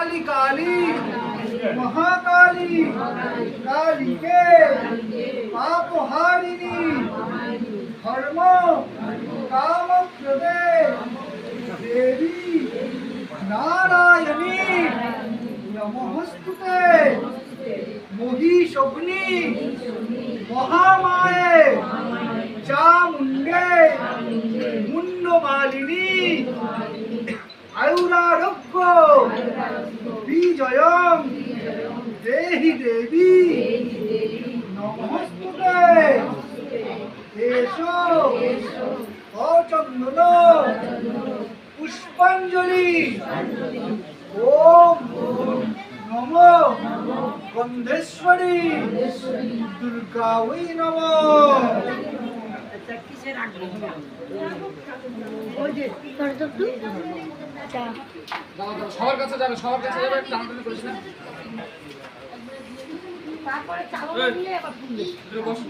काली काली, महाकाली, काली के पाप हारिणी, धर्म, काम प्रदे देवी, नारायणी, नमस्तुते मोही शोभनी দেহি দেবী। নমস্তুতে। এসো। অচন্দন। পুষ্পাঞ্জলি। ওম। নম। গন্ধেশ্বরী। দুর্গা ওই নম সবার কাছে যাবে, সবার কাছে যাবে টানাটানি করিস তারপরে চালনা নিয়ে এবার তুলবে একটু বস।